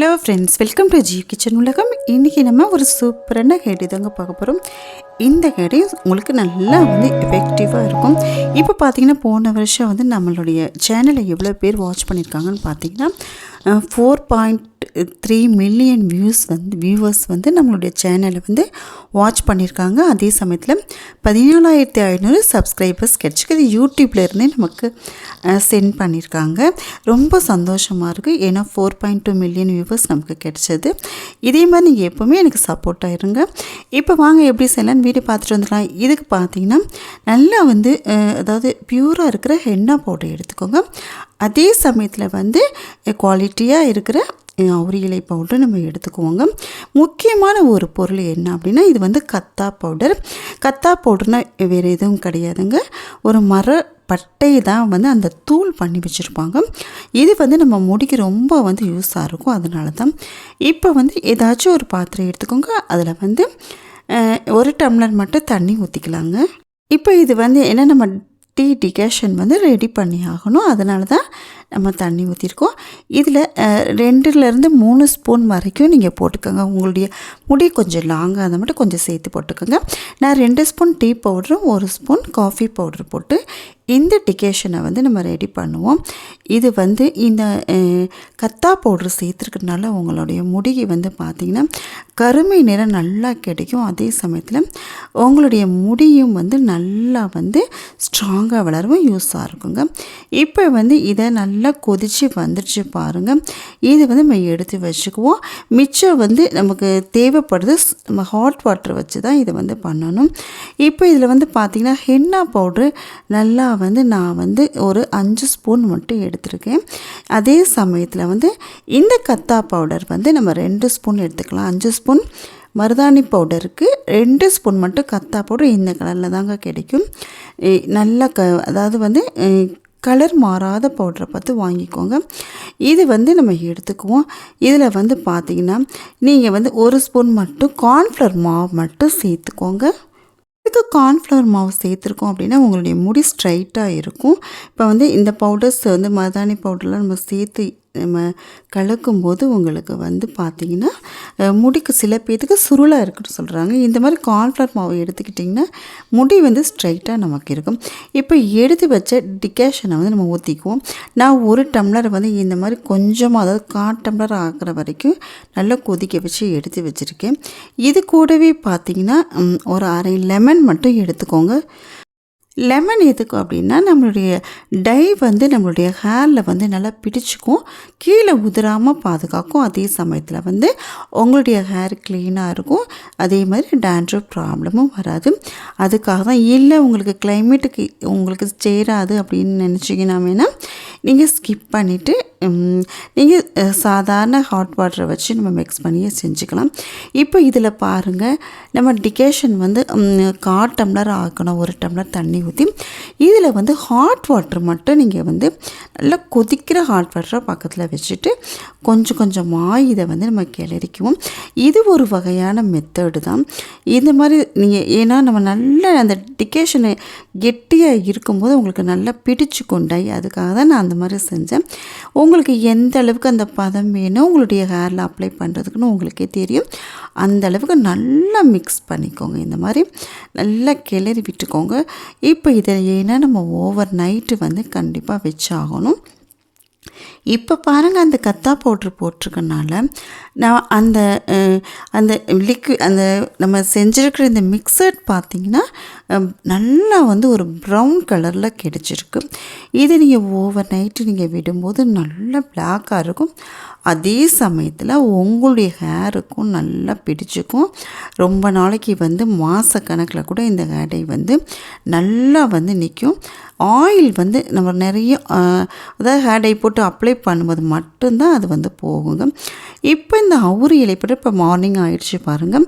Hello friends welcome to G kitchen உலகம். இன்றைக்கி நம்ம ஒரு சூப்பரான ஹேடி தாங்க பார்க்க போகிறோம் இந்த ஹேடி உங்களுக்கு நல்லா வந்து எஃபெக்டிவாக இருக்கும். இப்போ பார்த்தீங்கன்னா போன வருஷம் வந்து நம்மளுடைய சேனலை எவ்வளோ பேர் வாட்ச் பண்ணியிருக்காங்கன்னு பார்த்தீங்கன்னா four point three million views வந்து வியூவர்ஸ் வந்து நம்மளுடைய சேனலை வந்து வாட்ச் பண்ணியிருக்காங்க அதே சமயத்தில் பதினேழாயிரத்தி ஐநூறு சப்ஸ்கிரைபர்ஸ் கிடச்சிக்கு இது இருந்தே நமக்கு சென்ட் பண்ணியிருக்காங்க ரொம்ப சந்தோஷமாக இருக்குது ஏன்னா four point two million viewers நமக்கு கிடச்சது. இதே மாதிரி நீங்கள் எப்போவுமே எனக்கு சப்போர்ட் ஆயிருங்க இப்போ வாங்க எப்படி செய்யலாம்னு வீடியோ பார்த்துட்டு வந்துடலாம். இதுக்கு பார்த்தீங்கன்னா நல்லா வந்து அதாவது பியூராக இருக்கிற ஹென்னா பவுடர் எடுத்துக்கோங்க. அதே சமயத்தில் வந்து குவாலிட்டியாக இருக்கிற ஒரு இலை பவுடர் நம்ம எடுத்துக்குவோங்க. முக்கியமான ஒரு பொருள் என்ன அப்படின்னா இது வந்து கத்தா பவுடர் கத்தா பவுடர்னால் வேறு எதுவும் கிடையாதுங்க. ஒரு மர பட்டை தான் வந்து அந்த தூள் பண்ணி வச்சுருப்பாங்க. இது வந்து நம்ம முடிக்கு ரொம்ப வந்து யூஸாக இருக்கும். அதனால தான் இப்போ வந்து ஏதாச்சும் ஒரு பாத்திரம் எடுத்துக்கோங்க. அதில் வந்து ஒரு டம்ளர் மட்டும் தண்ணி ஊற்றிக்கலாங்க இப்போ இது வந்து என்ன நம்ம டீ டிகேஷன் வந்து ரெடி பண்ணி ஆகணும். அதனால தான் நம்ம தண்ணி ஊற்றிருக்கோம் இதில் ரெண்டுலேருந்து மூணு ஸ்பூன் வரைக்கும் நீங்கள் போட்டுக்கோங்க. உங்களுடைய முடி கொஞ்சம் லாங்காக இருந்தால் மட்டும் கொஞ்சம் சேர்த்து போட்டுக்கோங்க. நான் ரெண்டு ஸ்பூன் டீ பவுடரும் ஒரு ஸ்பூன் காஃபி பவுடர் போட்டு இந்த டிகேஷனை வந்து நம்ம ரெடி பண்ணுவோம். இது வந்து இந்த கத்தா பவுடர் சேர்த்துருக்கனால உங்களுடைய முடி வந்து பார்த்திங்கன்னா கருமை நிறம் நல்லா கிடைக்கும். அதே சமயத்தில் உங்களுடைய முடியும் வந்து நல்லா வந்து ஸ்ட்ராங்காக வளரவும் யூஸாக இருக்குங்க. இப்போ வந்து இதை நல்லா நல்லா கொதித்து வந்துடுச்சு பாருங்கள் இது வந்து நம்ம எடுத்து வச்சுக்குவோம். மிச்சம் வந்து நமக்கு தேவைப்படுது நம்ம ஹாட் வாட்டர் வச்சு தான் இதை வந்து பண்ணணும். இப்போ இதில் வந்து பார்த்திங்கன்னா ஹென்னா பவுட்ரு நல்லா வந்து நான் வந்து ஒரு அஞ்சு ஸ்பூன் மட்டும் எடுத்திருக்கேன். அதே சமயத்தில் வந்து இந்த கத்தா பவுடர் வந்து நம்ம ரெண்டு ஸ்பூன் எடுத்துக்கலாம். அஞ்சு ஸ்பூன் மருதாணி பவுடருக்கு ரெண்டு ஸ்பூன் மட்டும் கத்தா பவுடர் இந்த கலரில் தாங்க கிடைக்கும். நல்லா க அதாவது வந்து கலர் மாறாத பவுடரை பார்த்து வாங்கிக்கோங்க. இது வந்து நம்ம எடுத்துக்குவோம். இதில் வந்து பார்த்திங்கன்னா நீங்கள் வந்து ஒரு ஸ்பூன் மட்டும் கார்ன்ஃப்ளவர் மாவு மட்டும் சேர்த்துக்கோங்க. இதுக்கு கார்ன்ஃப்ளவர் மாவு சேர்த்துருக்கோம் அப்படின்னா உங்களுடைய முடி ஸ்ட்ரைட்டாக இருக்கும். இப்போ வந்து இந்த பவுடர்ஸ் வந்து மருதாணி பவுடர்லாம் நம்ம சேர்த்து நம்ம கலக்கும்போது உங்களுக்கு வந்து பார்த்திங்கன்னா முடிக்கு சில பேர்த்துக்கு சுருளாக இருக்குன்னு சொல்கிறாங்க இந்த மாதிரி கார்ன்ஃப்ளவர் மாவு எடுத்துக்கிட்டிங்கன்னா முடி வந்து ஸ்ட்ரைட்டாக நமக்கு இருக்கும். இப்போ எடுத்து வச்ச டிகேஷனை வந்து நம்ம ஊற்றிக்குவோம் நான் ஒரு டம்ளர் வந்து இந்த மாதிரி கொஞ்சமாக அதாவது கால் டம்ளர் ஆகிற வரைக்கும் நல்லா கொதிக்க வச்சு எடுத்து வச்சுருக்கேன். இது கூடவே பார்த்தீங்கன்னா ஒரு அரை லெமன் மட்டும் எடுத்துக்கோங்க. லெமன் எதுக்கு அப்படின்னா நம்மளுடைய டை வந்து நம்மளுடைய ஹேரில் வந்து நல்லா பிடிச்சிக்கும். கீழே உதிராமல் பாதுகாக்கும். அதே சமயத்தில் வந்து உங்களுடைய ஹேர் க்ளீனாக இருக்கும். அதே மாதிரி டேண்ட்ரோ ப்ராப்ளமும் வராது. அதுக்காக தான் இல்லை உங்களுக்கு கிளைமேட்டுக்கு உங்களுக்கு சேராது அப்படின்னு நினச்சிங்கன்னா வேணால் நீங்கள் ஸ்கிப் பண்ணிவிட்டு நீங்கள் சாதாரண ஹாட் வாட்டரை வச்சு நம்ம மிக்ஸ் பண்ணியே செஞ்சுக்கலாம். இப்போ இதில் பாருங்கள் நம்ம டிகேஷன் வந்து ம், கால் டம்ளர் ஆக்கணும் ஒரு டம்ளர் தண்ணி ஊற்றி இதில் வந்து ஹாட் வாட்டர் மட்டும் நீங்கள் வந்து நல்லா கொதிக்கிற ஹாட் வாட்டரை பக்கத்தில் வச்சுட்டு கொஞ்சம் கொஞ்சமாக இதை வந்து நம்ம கிளறிக்குவோம். இது ஒரு வகையான மெத்தடு தான். இந்த மாதிரி நீங்கள் ஏன்னா நம்ம நல்ல அந்த டிக்கேஷனை கெட்டியாக இருக்கும்போது உங்களுக்கு நல்லா பிடிச்சு கொண்டாய். அதுக்காக தான் நான் அந்த மாதிரி செஞ்சேன். உங்களுக்கு எந்த அளவுக்கு அந்த பதம் வேணும் உங்களுடைய ஹேரில் அப்ளை பண்ணுறதுக்குன்னு உங்களுக்கே தெரியும். அந்த அளவுக்கு நல்லா மிக்ஸ் பண்ணிக்கோங்க. இந்த மாதிரி நல்லா கிளறி விட்டுக்கோங்க. இப்போ இதை ஏன்னா நம்ம ஓவர் நைட்டு வந்து கண்டிப்பாக வச்சாகணும். இப்போ பாருங்கள் அந்த கத்தா பவுட்ரு போட்டிருக்கனால நான் அந்த அந்த லிக்கு அந்த நம்ம செஞ்சுருக்கிற இந்த மிக்சர் பார்த்திங்கன்னா நல்லா வந்து ஒரு ப்ரௌன் கலரில் கிடைச்சிருக்கு. இது நீங்கள் ஓவர் நைட்டு நீங்கள் விடும்போது நல்லா பிளாக்காக இருக்கும். அதே சமயத்தில் உங்களுடைய ஹேருக்கும் நல்லா பிடிச்சிக்கும். ரொம்ப நாளைக்கு வந்து மாத கணக்கில் கூட இந்த ஹேடை வந்து நல்லா வந்து நிற்கும் ஆயில் வந்து நம்ம நிறைய அதாவது ஹேடை போட்டு அப்ளை பண்ணும்போது மட்டும்தான் அது வந்து போகுங்க. இப்போ இந்த அவுரி இலைப்பட்டு இப்போ மார்னிங் ஆயிடுச்சு பாருங்கள்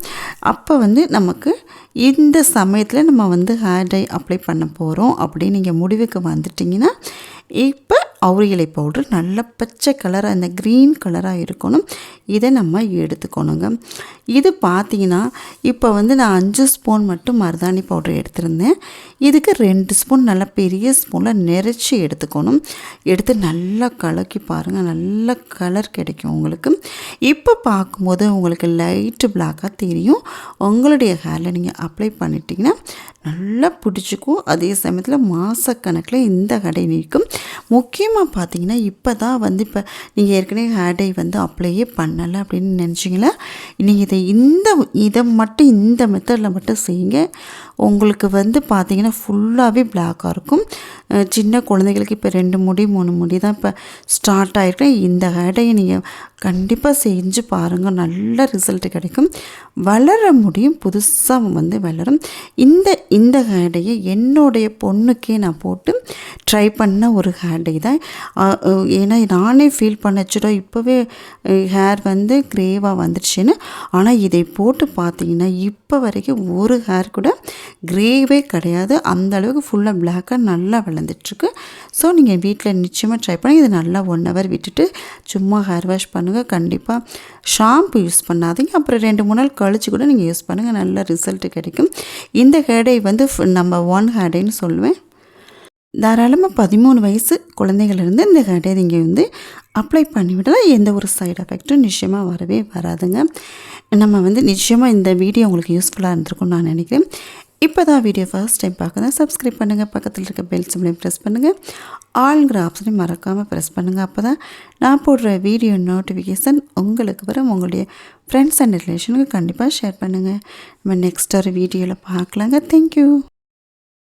அப்போ வந்து நமக்கு இந்த சமயத்தில் நம்ம வந்து ஹேர் டை அப்ளை பண்ண போகிறோம் அப்படின்னு நீங்கள் முடிவுக்கு வந்துட்டிங்கன்னா இப்போ அவுரியிலை பவுட்ரு நல்ல பச்சை கலராக இந்த க்ரீன் கலராக இருக்கணும். இதை நம்ம எடுத்துக்கணுங்க. இது பார்த்தீங்கன்னா இப்போ வந்து நான் அஞ்சு ஸ்பூன் மட்டும் மருதாணி பவுடர் எடுத்திருந்தேன். இதுக்கு ரெண்டு ஸ்பூன் நல்லா பெரிய ஸ்பூனில் நெரிச்சு எடுத்துக்கணும். எடுத்து நல்லா கலக்கி பாருங்கள் நல்ல கலர் கிடைக்கும் உங்களுக்கு. இப்போ பார்க்கும்போது உங்களுக்கு லைட்டு பிளாக்காக தெரியும். உங்களுடைய ஹேரில் நீங்கள் அப்ளை பண்ணிட்டீங்கன்னா நல்லா பிடிச்சிக்கும். அதே சமயத்தில் மாதக்கணக்கில் இந்த கடை நிற்கும் முக்கியமாக பார்த்தீங்கன்னா இப்போ தான் வந்து இப்போ நீங்கள் ஏற்கனவே ஹேர் டை வந்து அப்ளையே பண்ணலை அப்படின்னு நினச்சிங்களா? நீங்கள் இதை இந்த இதை மட்டும் இந்த மெத்தடில் மட்டும் செய்யுங்க. உங்களுக்கு வந்து பார்த்தீங்கன்னா ஃபுல்லாகவே பிளாக்காக இருக்கும். சின்ன குழந்தைகளுக்கு இப்போ ரெண்டு முடி மூணு முடி தான் இப்போ ஸ்டார்ட் ஆகிருக்கு இந்த ஹேடையை நீங்கள் கண்டிப்பாக செஞ்சு பாருங்கள் நல்ல ரிசல்ட் கிடைக்கும். வளர முடியும். புதுசாக வந்து வளரும். இந்த இந்த ஹேடையை என்னுடைய பொண்ணுக்கே நான் போட்டு ட்ரை பண்ண ஒரு ஹேடை தான். ஏன்னா நானே ஃபீல் பண்ணச்சுடோ இப்போவே ஹேர் வந்து க்ரேவாக வந்துடுச்சுன்னு ஆனால் இதை போட்டு பார்த்தீங்கன்னா இப்போ வரைக்கும் ஒரு ஹேர் கூட க்ரேவே கிடையாது. அந்த அளவுக்கு ஃபுல்லாக பிளாக்காக நல்லா விளந்துட்டுருக்கு ஸோ நீங்கள் வீட்டில் நிச்சயமாக ட்ரை பண்ணி இது நல்லா ஒன் ஹவர் விட்டுட்டு சும்மா ஹேர் வாஷ் பண்ணுங்கள் கண்டிப்பாக ஷாம்பு யூஸ் பண்ணாதீங்க. அப்புறம் ரெண்டு மூணு நாள் கழிச்சு கூட நீங்கள் யூஸ் பண்ணுங்கள் நல்ல ரிசல்ட் கிடைக்கும். இந்த ஹேடை வந்து நம்ம ஒன் ஹேடைன்னு சொல்லுவேன். தாராளமாக பதிமூணு வயசு குழந்தைகளிருந்து இந்த ஹேடை நீங்கள் வந்து அப்ளை பண்ணிவிட்டால் எந்த ஒரு சைடு எஃபெக்ட்டும் நிச்சயமாக வரவே வராதுங்க. நம்ம வந்து நிச்சயமாக இந்த வீடியோ உங்களுக்கு யூஸ்ஃபுல்லாக இருந்திருக்கும்னு நான் நினைக்கிறேன். இப்போ தான் வீடியோ ஃபர்ஸ்ட் டைம் பார்க்குறேன் சப்ஸ்கிரைப் பண்ணுங்கள் பக்கத்தில் இருக்க பெல் சிம்லையும் ப்ரெஸ் பண்ணுங்கள் ஆளுங்கிற ஆப்ஷனையும் மறக்காமல் ப்ரெஸ் பண்ணுங்கள் அப்போ தான் நான் போடுற வீடியோ நோட்டிஃபிகேஷன் உங்களுக்கு வரும். உங்களுடைய ஃப்ரெண்ட்ஸ் அண்ட் ரிலேஷனுக்கு கண்டிப்பாக ஷேர் பண்ணுங்கள் நம்ம நெக்ஸ்ட் ஒரு வீடியோவில் பார்க்கலாங்க. தேங்க்யூ